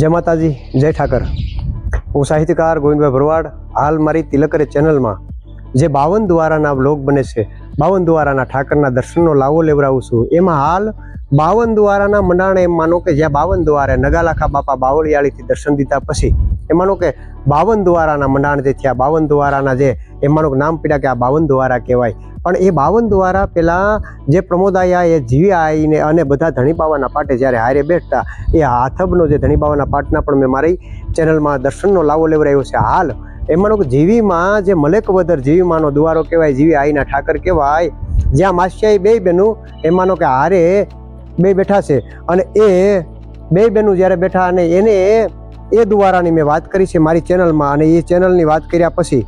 જય માતાજી જય ઠાકર. હું સાહિત્યકાર ગોવિંદભાઈ ભરવાડ હાલ મારી તિલકરે ચેનલમાં જે બાવન દ્વારાના બ્લોગ બને છે, બાવન દ્વારાના ઠાકરના દર્શનનો લાવો લેવડાવું છું. એમાં હાલ બાવન દ્વારાના મંડાણે એમ માનો કે જ્યાં બાવન દ્વારે નગાલાખા બાપા બાવળિયાળીથી દર્શન દીધા પછી એ માનો કે બાવન દ્વારાના મંડાણ જે થયા, બાવન દ્વારાના જે, એમ માનો નામ પીડા કે આ બાવન દ્વારા કહેવાય. પણ એ બાવન દ્વારા પહેલાં જે પ્રમોદાયા એ જીવી આવીને અને બધા ધણી બાવાના પાટે જ્યારે હારે બેઠતા, એ હાથબનો જે ધણી બાવાના પાટના પણ મેં મારી ચેનલમાં દર્શનનો લાવો લેવડાવ્યો છે. હાલ એમાંનો જીવીમાં જે મલેકવદર જીવીમાંનો દ્વારો કહેવાય, જીવી આઈના ઠાકર કહેવાય, જ્યાં માસ્યાઈ બે બેનું એમાંનો કે હારે બે બેઠા છે અને એ બે બેનું જ્યારે બેઠા અને એને એ દ્વારાની મેં વાત કરી છે મારી ચેનલમાં અને એ ચેનલની વાત કર્યા પછી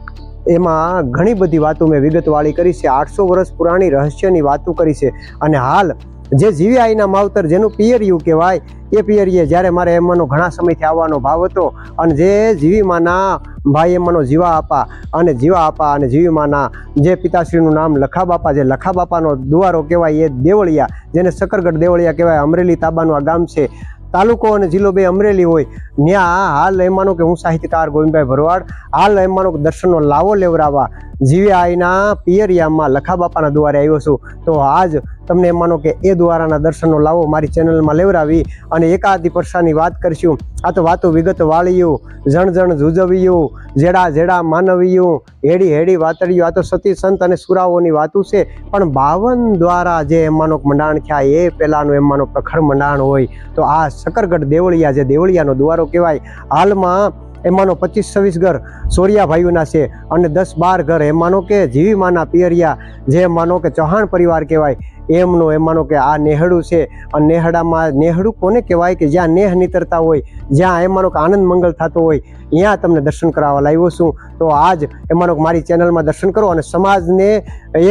એમાં ઘણી બધી વાતો મેં વિગતવાળી કરી છે. આઠસો વર્ષ પુરાણી રહસ્યની વાતો કરી છે અને હાલ જે જીવી આઈના માવતર, જેનું પિયરિયું કહેવાય, એ પિયરીએ જ્યારે મારે એમાંનો ઘણા સમયથી આવવાનો ભાવ હતો અને જે જીવીમાના ભાઈ એમાંનો જીવા આપા અને જીવા આપા અને જીવીમાના જે પિતાશ્રીનું નામ લખા બાપા જે લખા બાપાનો દુવારો કહેવાય એ દેવળિયા, જેને શકરગઢ દેવળિયા કહેવાય, અમરેલી તાબાનું આ ગામ છે. તાલુકો અને જિલ્લો બે અમરેલી હોય. ત્યાં હાલ એમાંનો કે હું સાહિત્યકાર ગોવિંદભાઈ ભરવાડ, હાલ એમાંનો દર્શનનો લાવો લેવડાવવા જીવી આઈના પિયરિયામાં લખા બાપાના દ્વારે આવ્યો છું. તો આજ તમને એમ માનો કે એ દ્વારાના દર્શનનો લાવો મારી ચેનલમાં લેવડાવી અને એકાદી પરસાની વાત કરશું. આ તો વાતો વિગત વાળીયું જણ જણ જુજવ્યું, જેડા જેડા માનવીયું, હેડી હેડી વાતળ્યું આ તો સતી સંત અને સુરાઓની વાતું છે, પણ બાવન દ્વારા જે એમાંનો મંડાણ થયા, એ પહેલાંનું એમાંનો પ્રખર મંડાણ હોય. તો આ શકરગઢ દેવળિયા જે દેવળિયાનો દ્વારો કહેવાય, હાલમાં એમાંનો પચીસ છવ્વીસ ઘર સોરિયા ભાઈઓના છે અને દસ બાર ઘર એમાંનો કે જીવીમાના પિયરિયા, જે માનો કે ચૌહાણ પરિવાર કહેવાય, એમનો, એમાંનો કે આ નેહડું છે. અને નેહડામાં, નેહડું કોને કહેવાય કે જ્યાં નેહ નીતરતા હોય, જ્યાં એમાંનો કે આનંદ મંગલ થતો હોય, ત્યાં તમને દર્શન કરાવવા લાવ્યો છું. તો આજ એમાંનો મારી ચેનલમાં દર્શન કરો અને સમાજને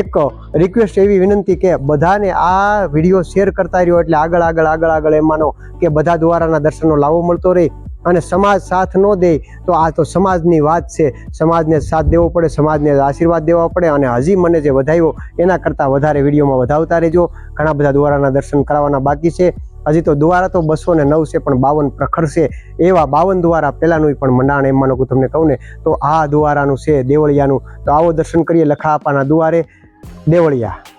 એક રિક્વેસ્ટ એવી વિનંતી કે બધાને આ વીડિયો શેર કરતા રહ્યો એટલે આગળ આગળ આગળ આગળ એમાંનો કે બધા દ્વારાના દર્શનનો લાવો મળતો રહે. અને સમાજ સાથ ન દે, તો આ તો સમાજની વાત છે. સમાજને સાથ દેવો પડે, સમાજને આશીર્વાદ દેવા પડે અને હજી મને જે વધાવ્યો, એના કરતાં વધારે વિડીયોમાં વધાવતા રહેજો. ઘણા બધા દ્વારાના દર્શન કરાવવાના બાકી છે. હજી તો દ્વારા તો બસો ને નવ છે, પણ બાવન પ્રખર છે. એવા બાવન દ્વારા પહેલાંનું પણ મંડાણ એમ માનું તમને કહું ને, તો આ દ્વારાનું છે, દેવળિયાનું. તો આવો દર્શન કરીએ લખા આપવાના દ્વારે. દેવળિયા.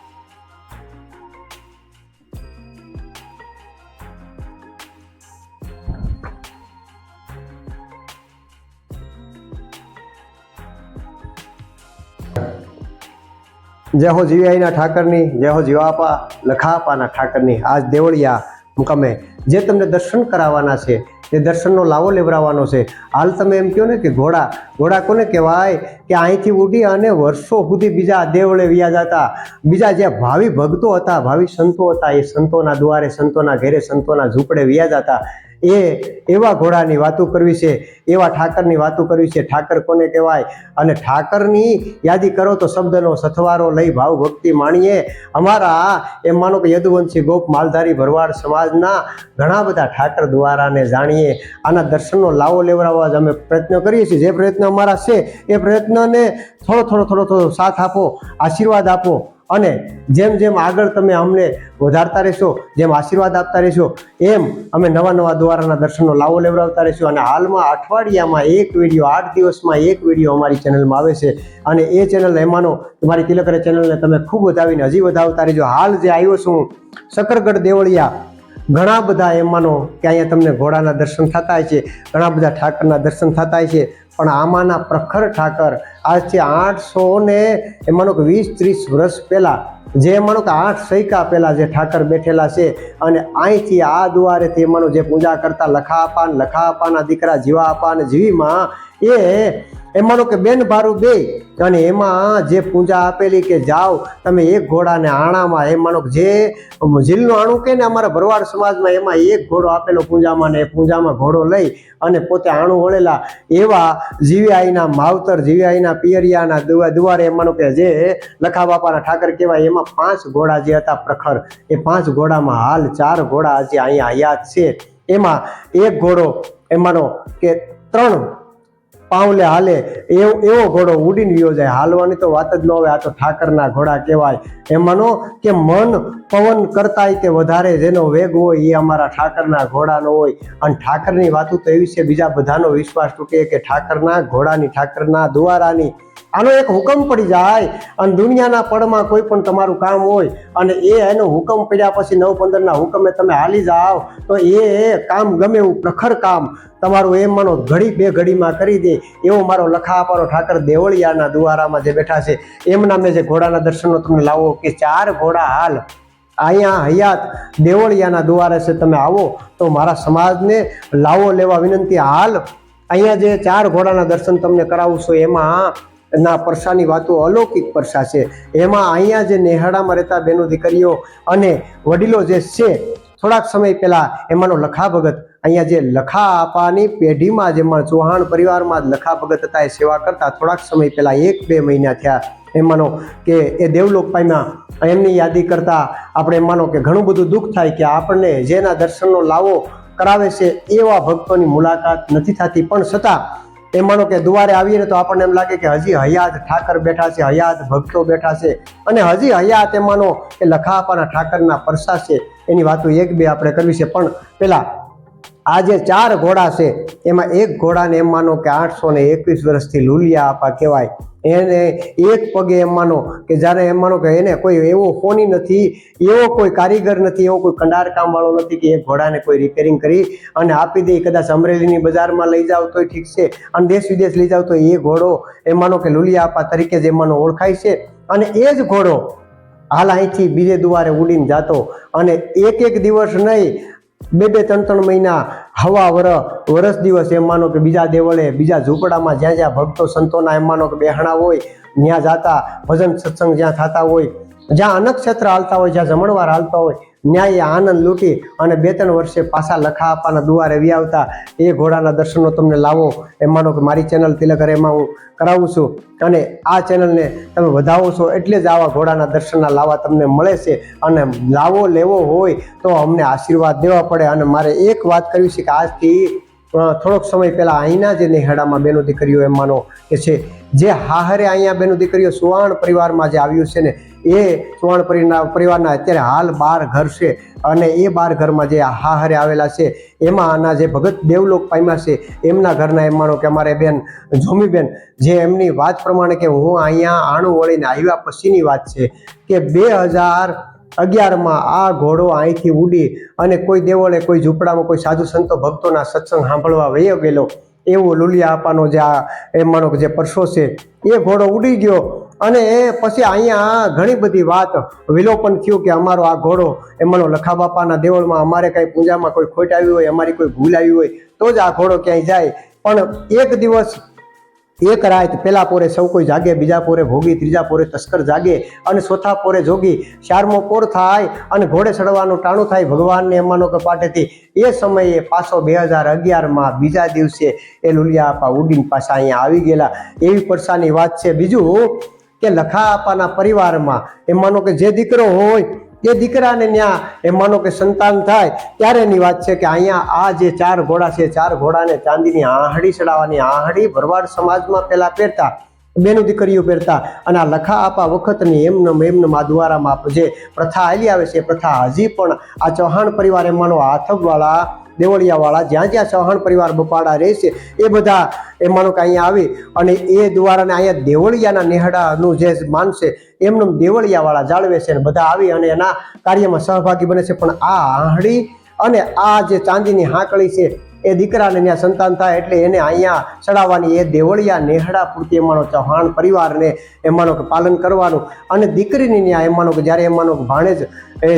જય હો જીવીઆઈના ઠાકરની, જય હો જીવાપા, લખાપાના ઠાકરની. આજ દેવળિયા મુકામે જે તમને દર્શન કરાવવાના છે, એ દર્શનનો લાવો લેવડાવવાનો છે. હાલ તમે એમ કહો ને કે ઘોડા ઘોડા કોને કહેવાય કે અહીંથી ઉડી અને વર્ષો સુધી બીજા દેવળે વ્યા જતા. બીજા જે ભાવિ ભક્તો હતા, ભાવિ સંતો હતા, એ સંતોના દ્વારે સંતોના ઘેરે, સંતોના ઝૂંપડે વ્યા જતા. એ એવા ઘોડાની વાતો કરવી છે, એવા ઠાકરની વાતો કરવી છે. ઠાકર કોને કહેવાય? અને ઠાકરની યાદી કરો તો શબ્દનો સથવારો લઈ ભાવ ભક્તિ માણીએ. અમારા એમ માનો કે યદુવંશી ગોપ માલધારી ભરવાડ સમાજના ઘણા બધા ઠાકર દ્વારાને જાણીએ. આના દર્શનનો લાવો લેવડાવવા જ અમે પ્રયત્ન કરીએ છીએ. જે પ્રયત્ન અમારા છે, એ પ્રયત્નને થોડો થોડો થોડો થોડો સાથ આપો, આશીર્વાદ આપો. અને જેમ જેમ આગળ તમે અમને વધારતા રહેશો, જેમ આશીર્વાદ આપતા રહેશો, એમ અમે નવા નવા દ્વારાના દર્શનનો લાવો લેવડાવતા રહીશું. અને હાલમાં અઠવાડિયામાં એક વીડિયો, આઠ દિવસમાં એક વીડિયો અમારી ચેનલમાં આવે છે. અને એ ચેનલ, એમાંનો તમારી તિલકરે ચેનલને તમે ખૂબ વધાવીને હજી વધાવતા રહેજો. હાલ જે આવ્યો છું શકરગઢ દેવળિયા ઘણા બધા એમાંનો કે અહીંયા તમને ઘોડાના દર્શન થતા છે, ઘણા બધા ઠાકરના દર્શન થતા છે, પણ આમાંના પ્રખર ઠાકર આજથી આઠસો ને એમાંનો કે વીસ ત્રીસ વર્ષ પહેલાં જે માનો કે આઠ સૈકા પહેલાં જે ઠાકર બેઠેલા છે અને અહીંથી આ દ્વારેથી એમાંનો જે પૂજા કરતા લખા અપાન લખા અપાના દીકરા જીવા આપા અને જીવીમાં એ એમાંનો કે બેન ભારું બે, અને એમાં જે પૂજા આપેલી કે જાઓ, તમે એક ઘોડાને આણામાં એમ માનો જે ઝીલનું આણું કે ને અમારા ભરવાડ સમાજમાં એમાં એક ઘોડો આપેલો પૂજામાં ને એ પૂજામાં ઘોડો લઈ અને પોતે આણું વળેલા એવા જીવીઆઈના માવતર જીવીઆઈના પિયરિયાના દુવા દુવારે એમ કે જે લખા બાપાના ઠાકર કહેવાય, એમાં પાંચ ઘોડા જે હતા પ્રખર. એ પાંચ ઘોડામાં હાલ ચાર ઘોડા હજી અહીંયા હયાત છે. એમાં એક ઘોડો, એમાંનો કે ત્રણ પાવલે હાલે, એવો એવો ઘોડો ઉડીને વિયો જાય. હાલવાની તો વાત જ ન હોય, આ તો ઠાકરના ઘોડા કહેવાય. એમાંનો કે મન પવન કરતાંય તે વધારે જેનો વેગ હોય, એ અમારા ઠાકરના ઘોડાનો હોય. અને ઠાકરની વાતો તો એવી છે, બીજા બધાનો વિશ્વાસ તૂટે કે ઠાકરના ઘોડાની, ઠાકરના દ્વારાની આનો એક હુકમ પડી જાય અને દુનિયાના પળમાં કોઈ પણ તમારું કામ હોય અને એ એનો હુકમ પડ્યા પછી નવ પંદરના હુકમે તમે હાલી જાઓ, તો એ કામ ગમે એવું પ્રખર કામ તમારું એમ માનો ઘડી બે ઘડીમાં કરી દે. એવો મારો લખાપારો ઠાકર દેવળિયાના દુવારામાં જે બેઠા છે, એમના મેં જે ઘોડાના દર્શનો તમને લાવો કે ચાર ઘોડા હાલ. અહીંયા હયાત દેવળિયાના દુવારે છે, તમે આવો તો મારા સમાજને લાવો લેવા વિનંતી. હાલ અહીંયા જે ચાર ઘોડાના દર્શન તમને કરાવું છું, એમાં ના, પરસાની વાતો અલૌકિક પરસા છે. એમાં અહીંયા જે નેહડામાં રહેતા બેનો દીકરીઓ અને વડીલો જે છે, થોડાક સમય પહેલા એમાંનો લખા ભગત અહીંયા જે લખા આપાની પેઢીમાં જેમાં ચૌહાણ પરિવારમાં લખા ભગત હતા, એ સેવા કરતા થોડાક સમય પહેલા, એક બે મહિના થયા એમાંનો કે એ દેવલોક પામ્યા. એમની યાદી કરતા આપણે માનો કે ઘણું બધું દુઃખ થાય કે આપણને જેના દર્શનનો લાવો કરાવે છે, એવા ભક્તોની મુલાકાત નથી થતી. પણ છતાં એ કે દુવારે આવીએ ને તો આપણને એમ લાગે કે હજી હયાત ઠાકર બેઠા છે, હયાત ભક્તો બેઠા છે. અને હજી હયાત એ માનો કે લખાપાના ઠાકરના પરસા છે. એની વાતો એક બે આપણે કરવી છે. પણ પેલા આ જે ચાર ઘોડા છે, એમાં એક ઘોડાને એમ માનો કે આઠસો ને એકવીસ વર્ષથી લુલિયા આપા કહેવાય. એને એક પગે એમ માનો કે જ્યારે એમ માનો કે એને કોઈ એવો ફોની નથી, એવો કોઈ કારીગર નથી, એવો કોઈ કંડાર કામ વાળો નથી કે એ ઘોડાને કોઈ રિપેરિંગ કરી અને આપી દે, કદાચ અમરેલીની બજારમાં લઈ જાવ તોય ઠીક છે અને દેશ વિદેશ લઈ જાવ તો એ ઘોડો એમ માનો કે લુલિયા આપા તરીકે જ એમ માનો ઓળખાય છે. અને એ જ ઘોડો હાલ અહીંથી બીજે દુવારે ઉડીને જાતો અને એક એક દિવસ નહીં બે બે ત્રણ ત્રણ મહિના હવા વર વરસ દિવસ એમ માનો કે બીજા દેવળે, બીજા ઝૂંપડામાં જ્યાં જ્યાં ભક્તો સંતોના એમ માનો કે બેહણા હોય ત્યાં જાતા ભજન સત્સંગ જ્યાં થતા હોય, જ્યાં અનક્ષેત્ર હાલતા હોય, જ્યાં જમણવાર હાલતા હોય ન્યાય આનંદ લૂંટી અને બે ત્રણ વર્ષે પાછા લખા આપવાના દુવારે વી આવતા. એ ઘોડાના દર્શનો તમને લાવો. એમ માનો કે મારી ચેનલ તિલકર એમાં હું કરાવું છું. અને આ ચેનલને તમે વધાવો છો એટલે જ આવા ઘોડાના દર્શનના લાવા તમને મળે છે. અને લાવો લેવો હોય તો અમને આશીર્વાદ દેવા પડે. અને મારે એક વાત કરવી છે કે આજથી થોડોક સમય પહેલા અહીંના જે નેહડામાં બેનો દીકરીઓ એમ કે છે, જે હાહરે અહીંયા બેનો દીકરીઓ સુવાણ પરિવારમાં જે આવ્યું છે ને એ સુવાણ પરિના પરિવારના અત્યારે હાલ બાર ઘર છે અને એ બાર ઘરમાં જે હાહરે આવેલા છે, એમાં આના જે ભગત દેવલોક પામ્યા છે, એમના ઘરના એમ માનો કે અમારે બેન જોમીબેન જે એમની વાત પ્રમાણે કે હું અહીંયા આણું વળીને આવ્યા પછીની વાત છે કે બે હજાર અગિયારમાં આ ઘોડો અહીંથી ઉડી અને કોઈ દેવળે કોઈ ઝૂંપડામાં કોઈ સાધુ સંતો ભક્તોના સત્સંગ સાંભળવા વયો ગયેલો, એવો લુલિયા આપવાનો જે આ એમ માનો જે પરસો છે, એ ઘોડો ઉડી ગયો અને પછી અહીંયા ઘણી બધી વાત વિલોપન થયું કે અમારો આ ઘોડો, એમાંનો લખા બાપાના દેવળમાં અમારે કાંઈ પૂજામાં કોઈ ખોટ આવી હોય, અમારી કોઈ ભૂલ આવી હોય, તો જ આ ઘોડો ક્યાંય જાય. પણ એક દિવસ, એક રાત પેલા પોરે સૌ કોઈ જાગે, બીજા પોરે ભોગી, ત્રીજા પોરે તસ્કર જાગે અને ચોથા પોરે જોગી. ચારમો પોર થાય અને ઘોડે ચડવાનું ટાણું થાય, ભગવાનને એમાંનો કે પાટેથી એ સમયે પાછો બે હજાર અગિયારમાં બીજા દિવસે એ લુલિયા આપા ઉડીન પાછા અહીંયા આવી ગયેલા. એવી પરસાની વાત છે. બીજું કે લખા આપાના પરિવારમાં એમ માનો કે જે દીકરો હોય, એ દીકરાને ત્યાં એ માનો કે સંતાન થાય, ત્યારેની વાત છે કે અહીંયા આ જે ચાર ઘોડા છે, ચાર ઘોડાને ચાંદીની આહડી ચડાવવાની આહડી ભરવાડ સમાજમાં પહેલા પહેરતા, બેનું દીકરીઓ પહેરતા અને આ લખા આપા વખતની એમનમ એમનમ આ દ્વારામાં જે પ્રથા હાલી આવે છે, એ પ્રથા હજી પણ આ ચૌહાણ પરિવાર એમાંનો હાથકવાળા દેવળિયાવાળા જ્યાં જ્યાં ચૌહાણ પરિવાર બપાડા રહેશે એ બધા એ માનો કે અહીંયા આવી. અને એ દ્વારાને અહીંયા દેવળિયાના નેહડાનું જે માન છે એમનું દેવળિયાવાળા જાળવે છે અને બધા આવી અને એના કાર્યમાં સહભાગી બને છે. પણ આ આહડી અને આ જે ચાંદીની હાંકળી છે એ દીકરાને ત્યાં સંતાન થાય એટલે એને અહીંયા ચડાવવાની એ દેવળિયા નેહડા પૂરતી એમાંનો ચૌહાણ પરિવારને એમાંનો કે પાલન કરવાનું. અને દીકરીની ત્યાં એમાંનો કે જ્યારે એમાંનો કે ભાણેજ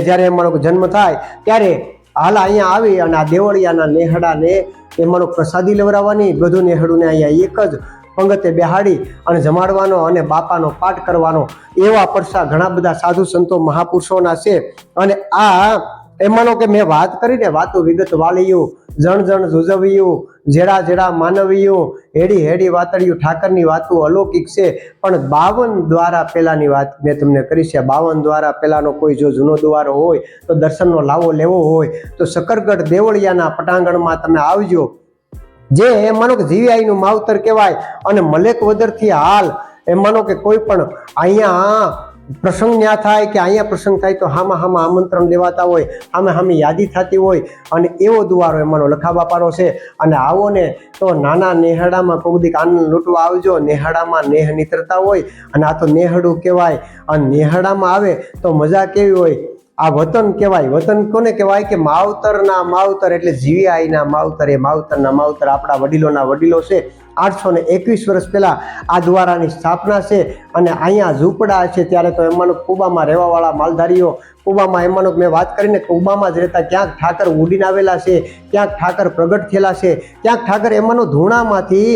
જ્યારે એમાંનો જન્મ થાય ત્યારે હાલ અહીંયા આવી અને આ દેવળિયાના નેહડાને એમાંનો પ્રસાદી લેવડાવવાની બધું નેહડુને અહીંયા એક જ પંગતે બેહાડી અને જમાડવાનો અને બાપાનો પાઠ કરવાનો એવા પરસા ઘણા બધા સાધુ સંતો મહાપુરુષોના છે. અને આ એમાંનો કે મેં વાત કરીને વાતો વિગત વાળ્યું જણ જણ જુજવ્યું, જેડા જેડા માનવીયું, હેડી હેડી વાતળિયું ઠાકરની વાતો અલૌકિક છે, પણ બાવન દ્વારા પહેલાની વાત મેં તમને કરી છે. બાવન દ્વારા પહેલાનો કોઈ જો જૂનો દ્વારો હોય, તો દર્શનનો લાવો લેવો હોય, તો શકરગઢ દેવળિયાના પટાંગણમાં તમે આવજો. જે એમ માનો કે જીવીઆઈનું માવતર કહેવાય અને મલેક વદરથી હાલ એ માનો કે કોઈ પણ અહીંયા પ્રસંગ ન્યા થાય કે અહીંયા પ્રસંગ થાય તો હામાં હામાં આમંત્રણ દેવાતા હોય, હામે હામે યાદી થતી હોય અને એવો દુવારો એમાંનો લખાબાપાનો છે. અને આવો ને તો નાના નેહડામાં કોગદીક આનંદ લૂંટવા આવજો. નેહડામાં નેહ નીતરતા હોય અને આ તો નેહડું કહેવાય. અને નેહડામાં આવે તો મજા કેવી હોય? આ વતન કહેવાય, વતન કોને કહેવાય કે માવતરના માવતર એટલે જીવીઆઈના માવતર. એ માવતરના માવતર આપણા વડીલોના વડીલો છે. આઠસો ને એકવીસ વર્ષ પહેલાં આ દ્વારાની સ્થાપના છે અને અહીંયા ઝૂંપડા છે. ત્યારે તો એમાંનો કુબામાં રહેવાવાળા માલધારીઓ કુબામાં એમાંનો મેં વાત કરીને કુબામાં જ રહેતા. ક્યાંક ઠાકર ઉડીને આવેલા છે, ક્યાંક ઠાકર પ્રગટ થયેલા છે, ક્યાંક ઠાકર એમાંનો ધૂણામાંથી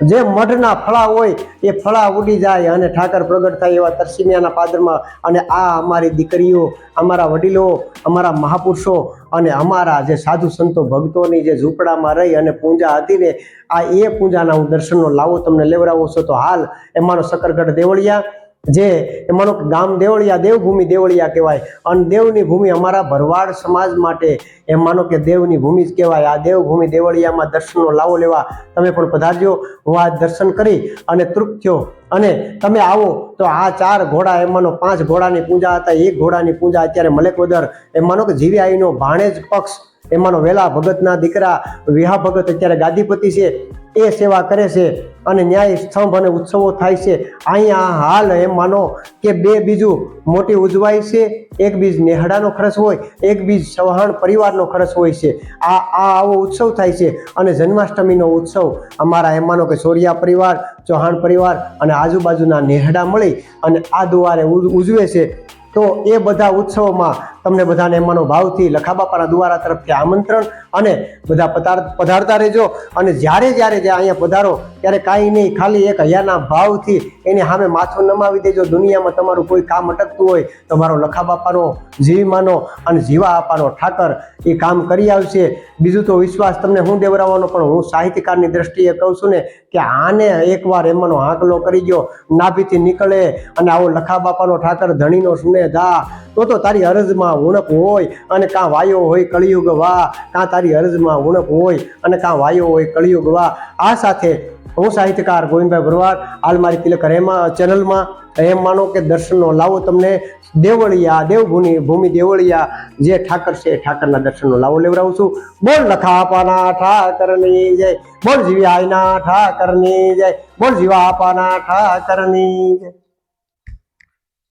જે મઢના ફળા હોય એ ફળા ઉડી જાય અને ઠાકર પ્રગટ થાય એવા તરસીમિયાના પાદરમાં. અને આ અમારી દીકરીઓ, અમારા વડીલો, અમારા મહાપુરુષો અને અમારા જે સાધુ સંતો ભક્તોની જે ઝૂંપડામાં રહી અને પૂજા હતી ને, આ એ પૂજાના હું દર્શનનો લાવો તમને લેવડાવું છું. તો હાલ એમાંનો શકરગઢ દેવળિયા જે એમાંનો ગામ દેવળિયા દેવભૂમિ દેવળિયા કહેવાય. અને દેવની ભૂમિ અમારા ભરવાડ સમાજ માટે એમ માનો કે દેવની ભૂમિ જ કહેવાય. આ દેવભૂમિ દેવળિયામાં દર્શનનો લાવો લેવા તમે પણ પધારજો. હું આ દર્શન કરી અને તૃપ્ત થયો. અને તમે આવો તો આ ચાર ઘોડા એમાંનો પાંચ ઘોડાની પૂજા હતા. એક ઘોડાની પૂજા અત્યારે મલેકવદર એમ માનો કે જીવી આઈનો ભાણેજ પક્ષ એમાંનો વેલા ભગતના દીકરા વિહા ભગત અત્યારે ગાદીપતિ છે, એ સેવા કરે છે અને ન્યાય સ્તંભ અને ઉત્સવો થાય છે. અહીંયા હાલ એમ માનો કે બે બીજું મોટી ઉજવાય છે, એક બીજ નેહડાનો ખર્ચ હોય, એક બીજ ચૌહાણ પરિવારનો ખર્ચ હોય છે. આ આ આવો ઉત્સવ થાય છે અને જન્માષ્ટમીનો ઉત્સવ અમારા એમ માનો કે સોરિયા પરિવાર, ચૌહાણ પરિવાર અને આજુબાજુના નેહડા મળી અને આ દુવારે ઉજ- ઉજવે છે. તો એ બધા ઉત્સવોમાં તમને બધાને એમાંનો ભાવથી લખાબાપાના દ્વારા તરફથી આમંત્રણ અને બધા પધાર, પધારતા રહેજો. અને જ્યારે જ્યારે જે અહીંયા પધારો, ત્યારે કાંઈ નહીં, ખાલી એક હૈયાના ભાવથી એની સામે માથું નમાવી દેજો. દુનિયામાં તમારું કોઈ કામ અટકતું હોય તો મારો લખાબાપાનો, જીવમાનો અને જીવા આપવાનો ઠાકર એ કામ કરી આવશે. બીજું તો વિશ્વાસ તમને હું દેવરાવવાનો, પણ હું સાહિત્યકારની દ્રષ્ટિએ કહું છું ને કે આને એકવાર એમાંનો આંકલો કરી ગયો. નાભીથી નીકળે અને આવો લખાબાપાનો ઠાકર ધણીનો સુને ધા તો તો તારી અરજમાં ઉણપ હોય અને કાં વાયો હોય કળિયુગ વા, કાં તારી અરજમાં ઉણપ હોય અને કાં વાયો હોય કળિયુગ વા. આ સાથે હું સાહિત્યકાર ગોવિંદભાઈ ભરવાડ, હાલ મારી તિલક રેમાં ચેનલમાં. એમ માનો કે દર્શનનો લાવો તમને. દેવળિયા, દેવભૂમિ, ભૂમિ દેવળિયા, જે ઠાકર છે ઠાકરના દર્શનનો લાવો લેવડાવું છું. બોલ લખાપાના ઠાકરની જય. બોલ જીવ્યાયના ઠાકરની જય. બોલ જીવા આપાના ઠાકરની જય.